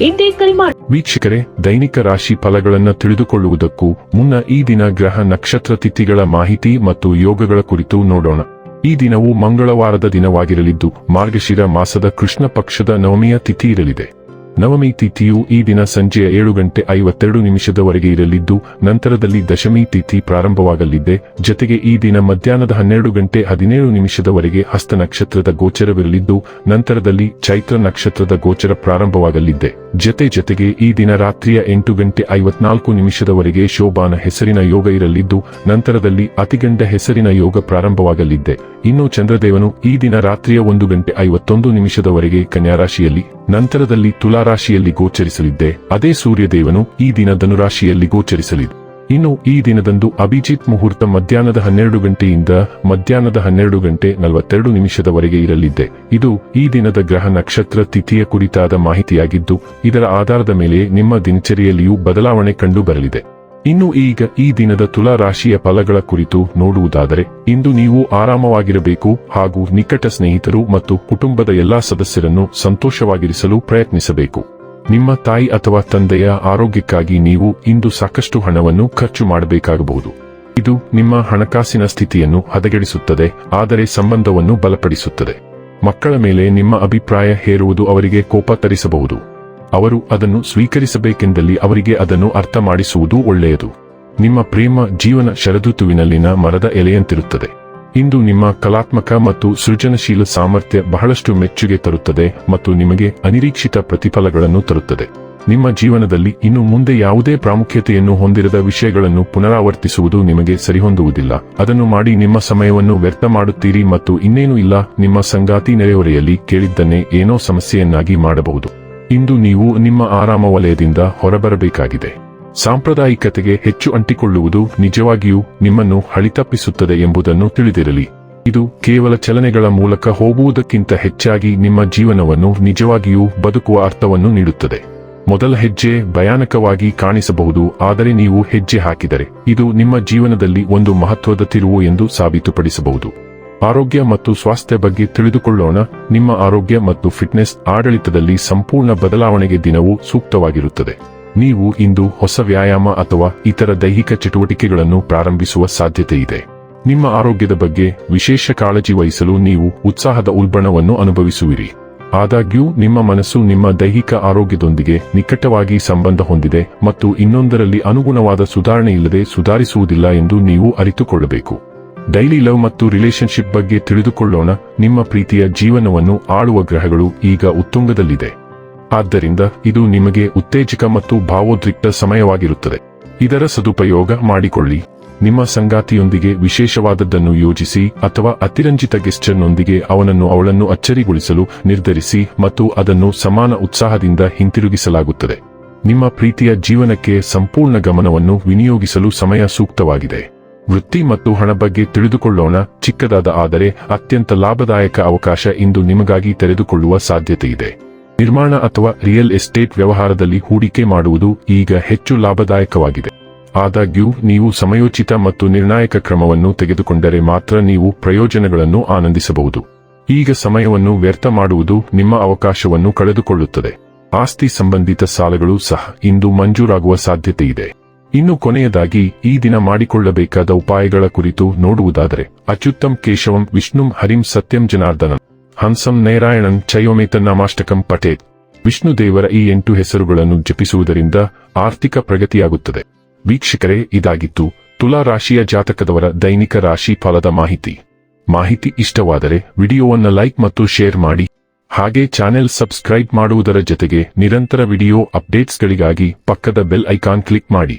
ಹಿಂದೆ ಕರೆ ಮಾಡಿ ವೀಕ್ಷಕರೇ, ದೈನಿಕ ರಾಶಿ ಫಲಗಳನ್ನು ತಿಳಿದುಕೊಳ್ಳುವುದಕ್ಕೂ ಮುನ್ನ ಈ ದಿನ ಗ್ರಹ ನಕ್ಷತ್ರ ತಿಥಿಗಳ ಮಾಹಿತಿ ಮತ್ತು ಯೋಗಗಳ ಕುರಿತು ನೋಡೋಣ. ಈ ದಿನವು ಮಂಗಳವಾರದ ದಿನವಾಗಿರಲಿದ್ದು, ಮಾರ್ಗಶಿರ ಮಾಸದ ಕೃಷ್ಣ ಪಕ್ಷದ ನವಮಿಯ ತಿಥಿ ಇರಲಿದೆ. ನವಮಿ ತಿಥಿಯು ಈ ದಿನ ಸಂಜೆಯ ಏಳು ಗಂಟೆ ಐವತ್ತೆರಡು ನಿಮಿಷದವರೆಗೆ ಇರಲಿದ್ದು, ನಂತರದಲ್ಲಿ ದಶಮಿ ತಿಥಿ ಪ್ರಾರಂಭವಾಗಲಿದೆ. ಜತೆಗೆ ಈ ದಿನ ಮಧ್ಯಾಹ್ನದ ಹನ್ನೆರಡು ಗಂಟೆ ಹದಿನೇಳು ನಿಮಿಷದವರೆಗೆ ಹಸ್ತ ನಕ್ಷತ್ರದ ಗೋಚರವಿರಲಿದ್ದು, ನಂತರದಲ್ಲಿ ಚೈತ್ರ ನಕ್ಷತ್ರದ ಗೋಚರ ಪ್ರಾರಂಭವಾಗಲಿದೆ. ಜತೆ ಜತೆಗೆ ಈ ದಿನ ರಾತ್ರಿಯ ಎಂಟು ಗಂಟೆ ಐವತ್ನಾಲ್ಕು ನಿಮಿಷದವರೆಗೆ ಶೋಭಾನ ಹೆಸರಿನ ಯೋಗ ಇರಲಿದ್ದು, ನಂತರದಲ್ಲಿ ಅತಿಗಂಡ ಹೆಸರಿನ ಯೋಗ ಪ್ರಾರಂಭವಾಗಲಿದೆ. ಇನ್ನು ಚಂದ್ರದೇವನು ಈ ದಿನ ರಾತ್ರಿಯ ಒಂದು ಗಂಟೆ ಐವತ್ತೊಂದು ನಿಮಿಷದವರೆಗೆ ಕನ್ಯಾ ರಾಶಿಯಲ್ಲಿ ನಂತರದಲ್ಲಿ ತುಲಾ ರಾಶಿಯಲ್ಲಿ ಗೋಚರಿಸಲಿದ್ದೆ. ಅದೇ ಸೂರ್ಯದೇವನು ಈ ದಿನ ಧನುರಾಶಿಯಲ್ಲಿ ಗೋಚರಿಸಲಿದೆ. ಇನ್ನು ಈ ದಿನದಂದು ಅಭಿಜಿತ್ ಮುಹೂರ್ತ ಮಧ್ಯಾಹ್ನದ ಹನ್ನೆರಡು ಗಂಟೆಯಿಂದ ಮಧ್ಯಾಹ್ನದ ಹನ್ನೆರಡು ಗಂಟೆ ನಲವತ್ತೆರಡು ನಿಮಿಷದವರೆಗೆ ಇರಲಿದೆ ಇದು ಈ ದಿನದ ಗ್ರಹ ನಕ್ಷತ್ರ ತಿಥಿಯ ಕುರಿತಾದ ಮಾಹಿತಿಯಾಗಿದ್ದು, ಇದರ ಆಧಾರದ ಮೇಲೆ ನಿಮ್ಮ ದಿನಚರಿಯಲ್ಲಿಯೂ ಬದಲಾವಣೆ ಕಂಡು ಬರಲಿದೆ. ಇನ್ನು ಈಗ ಈ ದಿನದ ತುಲಾ ರಾಶಿಯ ಫಲಗಳ ಕುರಿತು ನೋಡುವುದಾದರೆ, ಇಂದು ನೀವು ಆರಾಮವಾಗಿರಬೇಕು ಹಾಗೂ ನಿಕಟ ಸ್ನೇಹಿತರು ಮತ್ತು ಕುಟುಂಬದ ಎಲ್ಲಾ ಸದಸ್ಯರನ್ನು ಸಂತೋಷವಾಗಿರಿಸಲು ಪ್ರಯತ್ನಿಸಬೇಕು. ನಿಮ್ಮ ತಾಯಿ ಅಥವಾ ತಂದೆಯ ಆರೋಗ್ಯಕ್ಕಾಗಿ ನೀವು ಇಂದು ಸಾಕಷ್ಟು ಹಣವನ್ನು ಖರ್ಚು ಮಾಡಬೇಕಾಗಬಹುದು. ಇದು ನಿಮ್ಮ ಹಣಕಾಸಿನ ಸ್ಥಿತಿಯನ್ನು ಹದಗೆಡಿಸುತ್ತದೆ, ಆದರೆ ಸಂಬಂಧವನ್ನು ಬಲಪಡಿಸುತ್ತದೆ. ಮಕ್ಕಳ ಮೇಲೆ ನಿಮ್ಮ ಅಭಿಪ್ರಾಯ ಹೇರುವುದು ಅವರಿಗೆ ಕೋಪ ತರಿಸಬಹುದು. ಅವರು ಅದನ್ನು ಸ್ವೀಕರಿಸಬೇಕೆಂದಲ್ಲಿ ಅವರಿಗೆ ಅದನ್ನು ಅರ್ಥ ಮಾಡಿಸುವುದು ಒಳ್ಳೆಯದು. ನಿಮ್ಮ ಪ್ರೇಮ ಜೀವನ ಶರದೃತುವಿನಲ್ಲಿನ ಮರದ ಎಲೆಯಂತಿರುತ್ತದೆ. ಇಂದು ನಿಮ್ಮ ಕಲಾತ್ಮಕ ಮತ್ತು ಸೃಜನಶೀಲ ಸಾಮರ್ಥ್ಯ ಬಹಳಷ್ಟು ಮೆಚ್ಚುಗೆ ತರುತ್ತದೆ ಮತ್ತು ನಿಮಗೆ ಅನಿರೀಕ್ಷಿತ ಪ್ರತಿಫಲಗಳನ್ನು ತರುತ್ತದೆ. ನಿಮ್ಮ ಜೀವನದಲ್ಲಿ ಇನ್ನು ಮುಂದೆ ಯಾವುದೇ ಪ್ರಾಮುಖ್ಯತೆಯನ್ನು ಹೊಂದಿರದ ವಿಷಯಗಳನ್ನು ಪುನರಾವರ್ತಿಸುವುದು ನಿಮಗೆ ಸರಿಹೊಂದುವುದಿಲ್ಲ. ಅದನ್ನು ಮಾಡಿ ನಿಮ್ಮ ಸಮಯವನ್ನು ವ್ಯರ್ಥ ಮಾಡುತ್ತೀರಿ ಮತ್ತು ಇನ್ನೇನು ಇಲ್ಲ, ನಿಮ್ಮ ಸಂಗಾತಿ ನೆರೆಹೊರೆಯಲ್ಲಿ ಕೇಳಿದ್ದನ್ನೇ ಏನೋ ಸಮಸ್ಯೆಯನ್ನಾಗಿ ಮಾಡಬಹುದು. ಇಂದು ನೀವು ನಿಮ್ಮ ಆರಾಮ ವಲಯದಿಂದ ಹೊರಬರಬೇಕಾಗಿದೆ. ಸಾಂಪ್ರದಾಯಿಕತೆಗೆ ಹೆಚ್ಚು ಅಂಟಿಕೊಳ್ಳುವುದು ನಿಜವಾಗಿಯೂ ನಿಮ್ಮನ್ನು ಹಳಿತಪ್ಪಿಸುತ್ತದೆ ಎಂಬುದನ್ನು ತಿಳಿದಿರಲಿ. ಇದು ಕೇವಲ ಚಲನೆಗಳ ಮೂಲಕ ಹೋಗುವುದಕ್ಕಿಂತ ಹೆಚ್ಚಾಗಿ ನಿಮ್ಮ ಜೀವನವನ್ನು ನಿಜವಾಗಿಯೂ ಬದುಕುವ ಅರ್ಥವನ್ನು ನೀಡುತ್ತದೆ. ಮೊದಲ ಹೆಜ್ಜೆ ಭಯಾನಕವಾಗಿ ಕಾಣಿಸಬಹುದು, ಆದರೆ ನೀವು ಹೆಜ್ಜೆ ಹಾಕಿದರೆ ಇದು ನಿಮ್ಮ ಜೀವನದಲ್ಲಿ ಒಂದು ಮಹತ್ವದ ತಿರುವು ಎಂದು ಸಾಬೀತುಪಡಿಸಬಹುದು. ಆರೋಗ್ಯ ಮತ್ತು ಸ್ವಾಸ್ಥ್ಯ ಬಗ್ಗೆ ತಿಳಿದುಕೊಳ್ಳೋಣ. ನಿಮ್ಮ ಆರೋಗ್ಯ ಮತ್ತು ಫಿಟ್ನೆಸ್ ಆಡಳಿತದಲ್ಲಿ ಸಂಪೂರ್ಣ ಬದಲಾವಣೆಗೆ ದಿನವೂ ಸೂಕ್ತವಾಗಿರುತ್ತದೆ. ನೀವು ಇಂದು ಹೊಸ ವ್ಯಾಯಾಮ ಅಥವಾ ಇತರ ದೈಹಿಕ ಚಟುವಟಿಕೆಗಳನ್ನು ಪ್ರಾರಂಭಿಸುವ ಸಾಧ್ಯತೆ ಇದೆ. ನಿಮ್ಮ ಆರೋಗ್ಯದ ಬಗ್ಗೆ ವಿಶೇಷ ಕಾಳಜಿ ವಹಿಸಲು ನೀವು ಉತ್ಸಾಹದ ಉಲ್ಬಣವನ್ನು ಅನುಭವಿಸುವಿರಿ. ಆದಾಗ್ಯೂ, ನಿಮ್ಮ ಮನಸ್ಸು ನಿಮ್ಮ ದೈಹಿಕ ಆರೋಗ್ಯದೊಂದಿಗೆ ನಿಕಟವಾಗಿ ಸಂಬಂಧ ಹೊಂದಿದೆ ಮತ್ತು ಇನ್ನೊಂದರಲ್ಲಿ ಅನುಗುಣವಾದ ಸುಧಾರಣೆಯಿಲ್ಲದೆ ಸುಧಾರಿಸುವುದಿಲ್ಲ ಎಂದು ನೀವು ಅರಿತುಕೊಳ್ಳಬೇಕು. ಡೈಲಿ ಲವ್ ಮತ್ತು ರಿಲೇಶನ್ಶಿಪ್ ಬಗ್ಗೆ ತಿಳಿದುಕೊಳ್ಳೋಣ. ನಿಮ್ಮ ಪ್ರೀತಿಯ ಜೀವನವನ್ನು ಆಳುವ ಗ್ರಹಗಳು ಈಗ ಉತ್ತುಂಗದಲ್ಲಿದೆ. ಆದ್ದರಿಂದ ಇದು ನಿಮಗೆ ಉತ್ತೇಜಕ ಮತ್ತು ಭಾವೋದ್ರಿಕ್ತ ಸಮಯವಾಗಿರುತ್ತದೆ. ಇದರ ಸದುಪಯೋಗ ಮಾಡಿಕೊಳ್ಳಿ. ನಿಮ್ಮ ಸಂಗಾತಿಯೊಂದಿಗೆ ವಿಶೇಷವಾದದ್ದನ್ನು ಯೋಜಿಸಿ ಅಥವಾ ಅತಿರಂಜಿತ ಗೆಸ್ಟರ್ನೊಂದಿಗೆ ಅವನನ್ನು ಅವಳನ್ನು ಅಚ್ಚರಿಗೊಳಿಸಲು ನಿರ್ಧರಿಸಿ ಮತ್ತು ಅದನ್ನು ಸಮಾನ ಉತ್ಸಾಹದಿಂದ ಹಿಂತಿರುಗಿಸಲಾಗುತ್ತದೆ. ನಿಮ್ಮ ಪ್ರೀತಿಯ ಜೀವನಕ್ಕೆ ಸಂಪೂರ್ಣ ಗಮನವನ್ನು ವಿನಿಯೋಗಿಸಲು ಸಮಯ ಸೂಕ್ತವಾಗಿದೆ. ವೃತ್ತಿ ಮತ್ತು ಹಣ ಬಗ್ಗೆ ತಿಳಿದುಕೊಳ್ಳೋಣ. ಚಿಕ್ಕದಾದ ಆದರೆ ಅತ್ಯಂತ ಲಾಭದಾಯಕ ಅವಕಾಶ ಇಂದು ನಿಮಗಾಗಿ ತೆರೆದುಕೊಳ್ಳುವ ಸಾಧ್ಯತೆ ಇದೆ ನಿರ್ಮಾಣ ಅಥವಾ ರಿಯಲ್ ಎಸ್ಟೇಟ್ ವ್ಯವಹಾರದಲ್ಲಿ ಹೂಡಿಕೆ ಮಾಡುವುದು ಈಗ ಹೆಚ್ಚು ಲಾಭದಾಯಕವಾಗಿದೆ. ಆದಾಗ್ಯೂ, ನೀವು ಸಮಯೋಚಿತ ಮತ್ತು ನಿರ್ಣಾಯಕ ಕ್ರಮವನ್ನು ತೆಗೆದುಕೊಂಡರೆ ಮಾತ್ರ ನೀವು ಪ್ರಯೋಜನಗಳನ್ನು ಆನಂದಿಸಬಹುದು. ಈಗ ಸಮಯವನ್ನು ವ್ಯರ್ಥ ಮಾಡುವುದು ನಿಮ್ಮ ಅವಕಾಶವನ್ನು ಕಳೆದುಕೊಳ್ಳುತ್ತದೆ. ಆಸ್ತಿ ಸಂಬಂಧಿತ ಸಾಲಗಳು ಸಹ ಇಂದು ಮಂಜೂರಾಗುವ ಸಾಧ್ಯತೆ ಇದೆ ಇನ್ನು ಕೊನೆಯದಾಗಿ ಈ ದಿನ ಮಾಡಿಕೊಳ್ಳಬೇಕಾದ ಉಪಾಯಗಳ ಕುರಿತು ನೋಡುವುದಾದರೆ, ಅಚ್ಯುತ್ತಂ ಕೇಶವಂ ವಿಷ್ಣುಂ ಹರಿಂ ಸತ್ಯಂ ಜನಾರ್ದನಂ, ಹಂಸಂ ನೈರಾಯಣನ್ ಚಯೋಮೇತನ್ನಾಮಾಷ್ಟಕಂ ಪಟೇತ್. ವಿಷ್ಣು ದೇವರ ಈ ಎಂಟು ಹೆಸರುಗಳನ್ನು ಜಪಿಸುವುದರಿಂದ ಆರ್ಥಿಕ ಪ್ರಗತಿಯಾಗುತ್ತದೆ. ವೀಕ್ಷಕರೇ, ಇದಾಗಿತ್ತು ತುಲಾ ರಾಶಿಯ ಜಾತಕದವರ ದೈನಿಕ ರಾಶಿ ಫಲದ ಮಾಹಿತಿ. ಮಾಹಿತಿ ಇಷ್ಟವಾದರೆ ವಿಡಿಯೋವನ್ನು ಲೈಕ್ ಮತ್ತು ಶೇರ್ ಮಾಡಿ. ಹಾಗೆ ಚಾನೆಲ್ ಸಬ್ಸ್ಕ್ರೈಬ್ ಮಾಡುವುದರ ಜೊತೆಗೆ ನಿರಂತರ ವಿಡಿಯೋ ಅಪ್ಡೇಟ್ಸ್ಗಳಿಗಾಗಿ ಪಕ್ಕದ ಬೆಲ್ ಐಕಾನ್ ಕ್ಲಿಕ್ ಮಾಡಿ.